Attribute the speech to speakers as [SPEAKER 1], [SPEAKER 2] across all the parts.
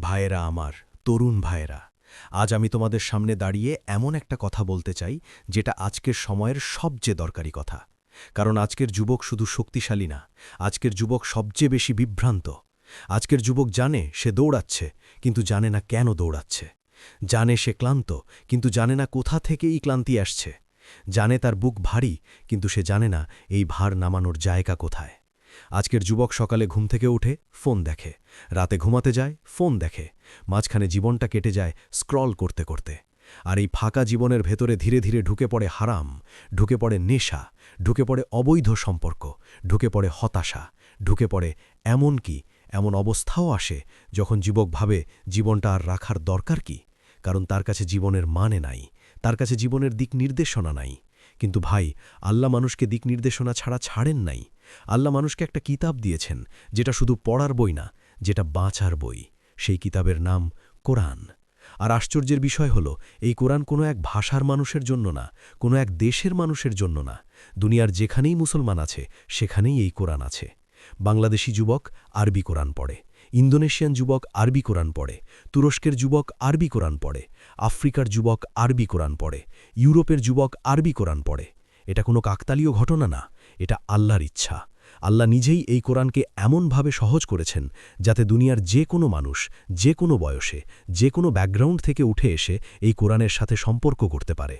[SPEAKER 1] ভাইয়েরা আমার, তরুণ ভাইয়েরা, আজ আমি তোমাদের সামনে দাঁড়িয়ে এমন একটা কথা বলতে চাই, যেটা আজকের সময়ের সবচেয়ে দরকারি কথা। কারণ আজকের যুবক শুধু শক্তিশালী না, আজকের যুবক সবচেয়ে বেশি বিভ্রান্ত। আজকের যুবক জানে সে দৌড়াচ্ছে, কিন্তু জানে না কেন দৌড়াচ্ছে। জানে সে ক্লান্ত, কিন্তু জানে না কোথা থেকে ক্লান্তি আসছে। জানে তার বুক ভারী, কিন্তু সে জানে না এই ভার নামানোর জায়গা কোথায়। আজকের যুবক সকালে ঘুম থেকে উঠে ফোন দেখে। রাতে ঘুমাতে যায়, ফোন দেখে। মাঝখানে জীবনটা কেটে যায় স্ক্রল করতে করতে। আর এই ফাঁকা জীবনের ভেতরে ধীরে ধীরে ঢুকে পড়ে হারাম, ঢুকে পড়ে নেশা, ঢুকে পড়ে অবৈধ সম্পর্ক, ঢুকে পড়ে হতাশা, ঢুকে পড়ে এমন কি, এমন অবস্থাও আসে যখন যুবক ভাবে জীবনটা আর রাখার দরকার কি? কারণ তার কাছে জীবনের মানে নাই, তার কাছে জীবনের দিক নির্দেশনা নাই। কিন্তু ভাই, আল্লাহ মানুষকে দিক নির্দেশনা ছাড়া ছাড়েন নাই। আল্লাহ মানুষকে একটা কিতাব দিয়েছেন, যেটা শুধু পড়ার বই না, যেটা বাঁচার বই। সেই কিতাবের নাম কোরআন। আর আশ্চর্যের বিষয় হল, এই কোরআন কোনো এক ভাষার মানুষের জন্য না, কোনো এক দেশের মানুষের জন্য না। দুনিয়ার যেখানেই মুসলমান আছে, সেখানেই এই কোরআন আছে। বাংলাদেশি যুবক আরবি কোরআন পড়ে, ইন্দোনেশিয়ান যুবক আরবি কোরআন পড়ে, তুরস্কের যুবক আরবি কোরআন পড়ে আফ্রিকার যুবক আরবি কোরআন পড়ে, ইউরোপের যুবক আরবি কোরআন পড়ে। এটা কোনো কাকতালীয় ঘটনা না, এটা আল্লাহর ইচ্ছা। আল্লাহ নিজেই এই কোরআনকে এমনভাবে সহজ করেছেন যাতে দুনিয়ার যে কোনো মানুষ, যে কোনো বয়সে, যে কোনো ব্যাকগ্রাউন্ড থেকে উঠে এসে এই কোরআনের সাথে সম্পর্ক করতে পারে।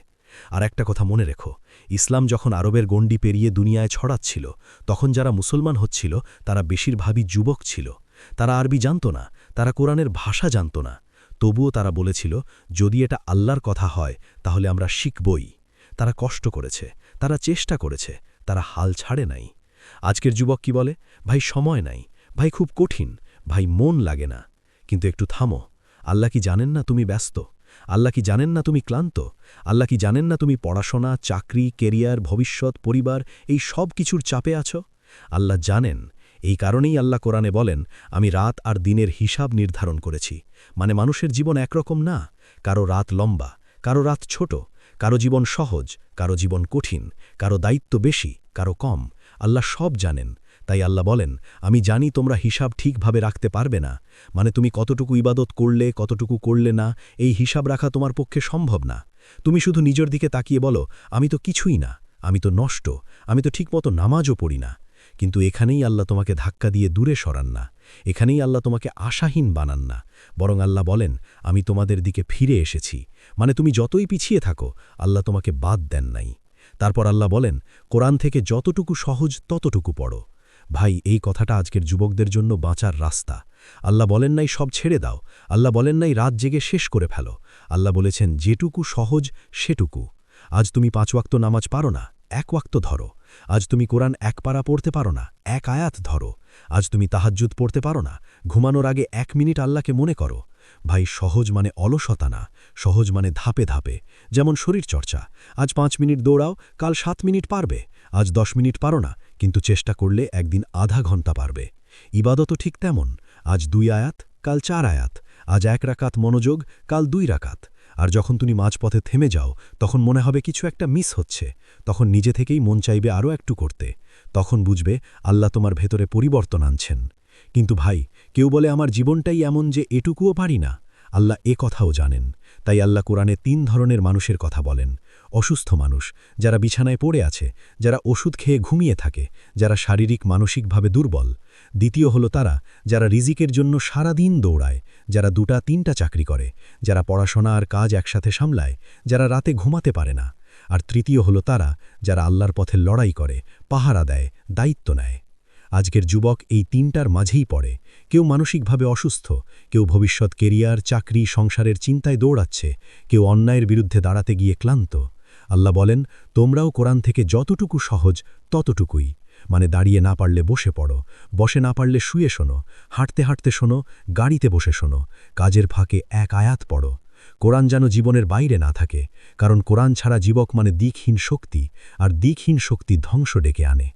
[SPEAKER 1] আর একটা কথা মনে রেখো, ইসলাম যখন আরবের গণ্ডি পেরিয়ে দুনিয়ায় ছড়াচ্ছিল, তখন যারা মুসলমান হচ্ছিল, তারা বেশিরভাগই যুবক ছিল। তারা আরবি জানত না, তারা কোরআনের ভাষা জানত না। তবুও তারা বলেছিল, যদি এটা আল্লাহর কথা হয়, তাহলে আমরা শিখবই। তারা কষ্ট করেছে, তারা চেষ্টা করেছে, তারা হাল ছাড়ে নাই। আজকের যুবক কি বলে? ভাই, সময় নাই। ভাই, খুব কঠিন। ভাই, মন লাগে না। কিন্তু একটু থামো। আল্লাহ কি জানেন না তুমি ব্যস্ত? আল্লাহ কি জানেন না তুমি ক্লান্ত? আল্লাহ কি জানেন না তুমি পড়াশোনা, চাকরি কেরিয়ার ভবিষ্যৎ, পরিবার, এই সব কিছুর চাপে আছো? আল্লাহ জানেন এই কারণেই আল্লাহ কোরআনে বলেন, আমি রাত আর দিনের হিসাব নির্ধারণ করেছি। মানে মানুষের জীবন একরকম না। কারও রাত লম্বা, কারও রাত ছোট, কারও জীবন সহজ, কারও জীবন কঠিন, কারও দায়িত্ব বেশি, কারও কম। আল্লাহ সব জানেন। তাই আল্লাহ বলেন, আমি জানি তোমরা হিসাব ঠিকভাবে রাখতে পারবে না। মানে তুমি কতটুকু ইবাদত করলে, কতটুকু করলে না, এই হিসাব রাখা তোমার পক্ষে সম্ভব না। তুমি শুধু নিজের দিকে তাকিয়ে বলো, আমি তো কিছুই না, আমি তো নষ্ট, আমি তো ঠিকমতো নামাজও পড়ি না। কিন্তু এখানেই আল্লাহ তোমাকে ধাক্কা দিয়ে দূরে সরান না। এখানেই আল্লাহ তোমাকে আশাহীন বানান না। বরং আল্লাহ বলেন, আমি তোমাদের দিকে ফিরে এসেছি। মানে তুমি যতই পিছিয়ে থাকো, আল্লাহ তোমাকে বাদ দেন নাই। তারপর আল্লাহ বলেন, কোরআন থেকে যতটুকু সহজ ততটুকু পড়ো। ভাই, এই কথাটা আজকের যুবকদের জন্য বাঁচার রাস্তা। আল্লাহ বলেন নাই, সব ছেড়ে দাও। আল্লাহ বলেন নাই, রাত জেগে শেষ করে ফেলো। আল্লাহ বলেছেন, যেটুকু সহজ, সেটুকু। আজ তুমি পাঁচ ওয়াক্ত নামাজ পারো না, এক ওয়াক্ত ধরো। আজ তুমি কোরআন এক পারা পড়তে পারো না, এক আয়াত ধরো। আজ তুমি তাহাজ্জুদ পড়তে পারো না, ঘুমানোর আগে এক মিনিট আল্লাহকে মনে করো। ভাই, সহজ মানে অলসতা না সহজ মানে ধাপে ধাপে, যেমন শরীর চর্চা। আজ পাঁচ মিনিট দৌড়াও, কাল সাত মিনিট পারবে। আজ দশ মিনিট পারো না, কিন্তু চেষ্টা করলে একদিন আধা ঘণ্টা পারবে। ইবাদতও ঠিক তেমন, আজ দুই আয়াত, কাল চার আয়াত, আজ এক রাকাত মনোযোগ, কাল দুই রাকাত। আর যখন তুমি মাঝপথে থেমে যাও, তখন মনে হবে কিছু একটা মিস হচ্ছে। তখন নিজে থেকেই মন চাইবে আরও একটু করতে। তখন বুঝবে আল্লাহ তোমার ভেতরে পরিবর্তন আনছেন। কিন্তু ভাই, কেউ বলে আমার জীবনটাই এমন যে এটুকুও পারি না। আল্লাহ এ কথাও জানেন। তাই আল্লাহ কোরআনে তিন ধরনের মানুষের কথা বলেন। অসুস্থ মানুষ, যারা বিছানায় পড়ে আছে, যারা ওষুধ খেয়ে ঘুমিয়ে থাকে, যারা শারীরিক, মানসিকভাবে দুর্বল দ্বিতীয় হলো তারা, যারা রিজিকের জন্য সারা দিন দৌড়ায়, যারা দুটা, তিনটা চাকরি করে, যারা পড়াশোনা আর কাজ একসাথে সামলায়, যারা রাতে ঘুমাতে পারে না। আর তৃতীয় হলো তারা, যারা আল্লাহর পথে লড়াই করে, পাহারা দেয়, দায়িত্ব নেয়। আজকের যুবক এই তিনটার মাঝেই পড়ে। কেউ মানসিকভাবে অসুস্থ, কেউ ভবিষ্যৎ কেরিয়ার, চাকরি, সংসারের চিন্তায় দৌড়াচ্ছে, কেউ অন্যায়ের বিরুদ্ধে দাঁড়াতে গিয়ে ক্লান্ত। আল্লাহ বলেন, তোমরাও কোরআন থেকে যতটুকু সহজ, ততটুকুই। মানে দাঁড়িয়ে না পারলে বসে পড়ো। বসে না পারলে শুয়ে শোনো। হাঁটতে হাঁটতে শোনো, গাড়িতে বসে শোনো। কাজের ফাঁকে এক আয়াত পড়ো। কোরআন যেন জীবনের বাইরে না থাকে, কারণ কোরআন ছাড়া জীবক মানে দিকহীন শক্তি, আর দিকহীন শক্তি ধ্বংস ডেকে আনে।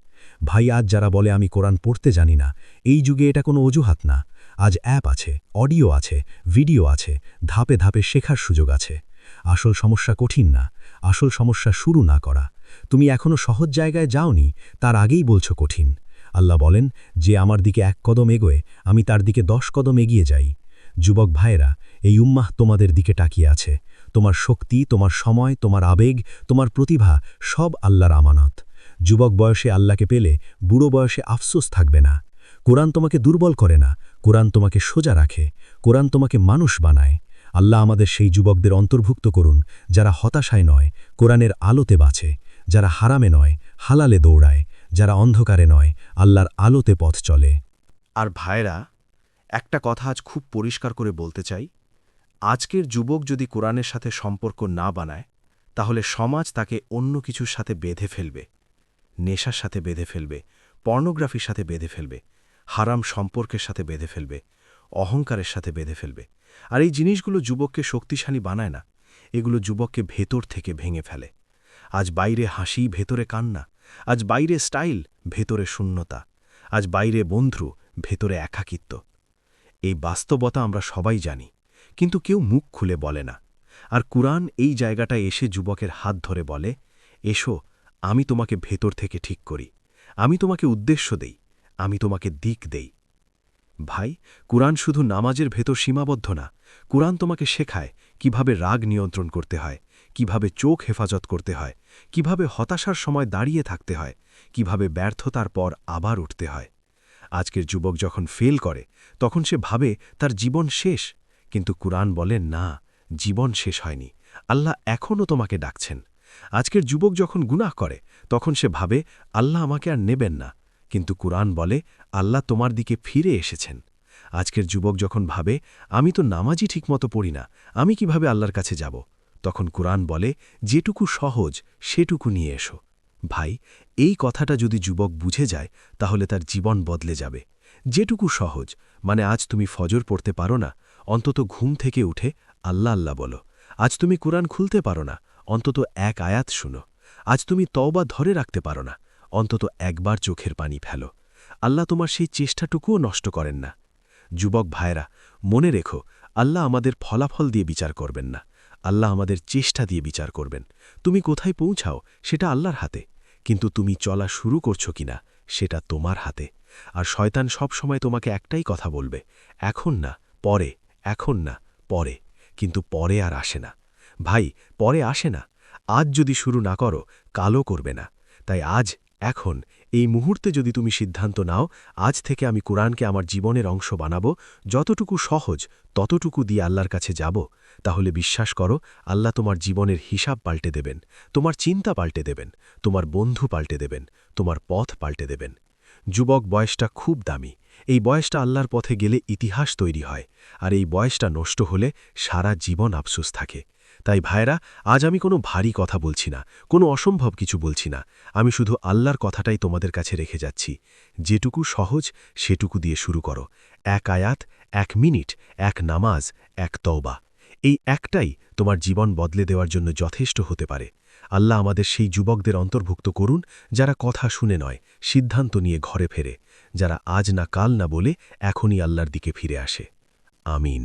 [SPEAKER 1] ভাই, আজ যারা বলে আমি কোরআন পড়তে জানি না, এই যুগে এটা কোনো অজুহাত না। আজ অ্যাপ আছে, অডিও আছে, ভিডিও আছে, ধাপে ধাপে শেখার সুযোগ আছে। আসল সমস্যা কঠিন না, আসল সমস্যা শুরু না করা। তুমি এখনও সহজ জায়গায় যাওনি, তার আগেই বলছো কঠিন। আল্লাহ বলেন, যে আমার দিকে এক কদম এগোয়, আমি তার দিকে দশ কদম এগিয়ে যাই। যুবক ভাইরা এই উম্মাহ তোমাদের দিকে টাকিয়ে আছে। তোমার শক্তি, তোমার সময়, তোমার আবেগ, তোমার প্রতিভা, সব আল্লাহর আমানত। যুবক বয়সে আল্লাহকে পেলে বুড়ো বয়সে আফসোস থাকবে না। কোরআন তোমাকে দুর্বল করে না, কোরআন তোমাকে সোজা রাখে, কোরআন তোমাকে মানুষ বানায়। আল্লাহ আমাদের সেই যুবকদের অন্তর্ভুক্ত করুন, যারা হতাশায় নয়, কোরআনের আলোতে বাঁচে। যারা হারামে নয়, হালালে দৌড়ায়, যারা অন্ধকারে নয়, আল্লাহর আলোতে পথ চলে।
[SPEAKER 2] আর ভাইরা, একটা কথা আজ খুব পরিষ্কার করে বলতে চাই। আজকের যুবক যদি কোরআনের সাথে সম্পর্ক না বানায়, তাহলে সমাজ তাকে অন্য কিছুর সাথে বেঁধে ফেলবে। নেশার সাথে বেঁধে ফেলবে, পর্নোগ্রাফির সাথে বেঁধে ফেলবে, হারাম সম্পর্কের সাথে বেঁধে ফেলবে, অহংকারের সাথে বেঁধে ফেলবে। আর এই জিনিসগুলো যুবককে শক্তিশালী বানায় না, এগুলো যুবককে ভেতর থেকে ভেঙে ফেলে। আজ বাইরে হাসি, ভেতরে কান্না। আজ বাইরে স্টাইল, ভেতরে শূন্যতা। আজ বাইরে বন্ধু, ভেতরে একাকিত্ব। এই বাস্তবতা আমরা সবাই জানি, কিন্তু কেউ মুখ খুলে বলে না। আর কুরআন এই জায়গাটায় এসে যুবকের হাত ধরে বলে, এসো, আমি তোমাকে ভেতর থেকে ঠিক করি। আমি তোমাকে উদ্দেশ্য দেই। আমি তোমাকে দিক দেই। ভাই, কুরআন শুধু নামাজের ভেতর সীমাবদ্ধ না। কুরআন তোমাকে শেখায় কীভাবে রাগ নিয়ন্ত্রণ করতে হয় কীভাবে চোখ হেফাজত করতে হয়, কীভাবে হতাশার সময় দাঁড়িয়ে থাকতে হয়, কীভাবে ব্যর্থতার পর আবার উঠতে হয়। আজকের যুবক যখন ফেল করে, তখন সে ভাবে তার জীবন শেষ, কিন্তু কুরআন বলেন না, জীবন শেষ হয়নি। আল্লাহ এখনও তোমাকে ডাকছেন। আজকের যুবক যখন গুনাহ করে, তখন সে ভাবে, আল্লাহ আমাকে আর নেবেন না। কিন্তু কুরআন বলে, আল্লাহ তোমার দিকে ফিরে এসেছেন। আজকের যুবক যখন ভাবে, আমি তো নামাজই ঠিকমতো পড়ি না, আমি কীভাবে আল্লাহর কাছে যাব? তখন কোরআন বলে, যেটুকু সহজ, সেটুকু নিয়ে এসো। ভাই, এই কথাটা যদি যুবক বুঝে যায়, তাহলে তার জীবন বদলে যাবে। যেটুকু সহজ মানে আজ তুমি ফজর পড়তে পারো না, অন্তত ঘুম থেকে উঠে আল্লাহ আল্লাহ বলো। আজ তুমি কোরআন খুলতে পারো না, অন্তত এক আয়াত শুনো। আজ তুমি তওবা ধরে রাখতে পারো না, অন্তত একবার চোখের পানি ফেলো। আল্লাহ তোমার সেই চেষ্টাটুকুও নষ্ট করেন না। যুবক ভাইরা মনে রেখো, আল্লাহ আমাদের ফলাফল দিয়ে বিচার করবেন না। আল্লাহ আমাদের চেষ্টা দিয়ে বিচার করবেন। তুমি কোথায় পৌঁছাও সেটা আল্লাহর হাতে। কিন্তু তুমি চলা শুরু করছ কিনা সেটা তোমার হাতে। আর শয়তান সব সময় তোমাকে একটাই কথা বলবে, এখন না, পরে, এখন না, পরে। কিন্তু পরে আর আসে না। ভাই, পরে আসে না। আজ যদি শুরু না করো কালো করবে না। তাই আজ, এখন এই মুহূর্তে যদি তুমি সিদ্ধান্ত নাও, আজ থেকে আমি কোরআনকে আমার জীবনের অংশ বানাবো, যতটুকু সহজ, ততটুকু দিয়ে আল্লাহর কাছে যাব, তাহলে বিশ্বাস করো, আল্লাহ তোমার জীবনের হিসাব পাল্টে দেবেন, তোমার চিন্তা পাল্টে দেবেন, তোমার বন্ধু পাল্টে দেবেন, তোমার পথ পাল্টে দেবেন। যুবক, বয়সটা খুব দামি, এই বয়সটা আল্লাহর পথে গেলে ইতিহাস তৈরি হয়, আর এই বয়সটা নষ্ট হলে সারা জীবন আফসোস থাকে। তাই ভাইরা আজ আমি কোনো ভারী কথা বলছি না, কোনো অসম্ভব কিছু বলছি না। আমি শুধু আল্লাহর কথাটাই তোমাদের কাছে রেখে যাচ্ছি। যেটুকু সহজ, সেটুকু দিয়ে শুরু করো। এক আয়াত, এক মিনিট, এক নামাজ, এক তওবা। এই একটাই তোমার জীবন বদলে দেওয়ার জন্য যথেষ্ট হতে পারে। আল্লাহ আমাদের সেই যুবকদের অন্তর্ভুক্ত করুন, যারা কথা শুনে নয়, সিদ্ধান্ত নিয়ে ঘরে ফেরে, যারা আজ না কাল না বলে এখনই আল্লাহর দিকে ফিরে আসে। আমিন।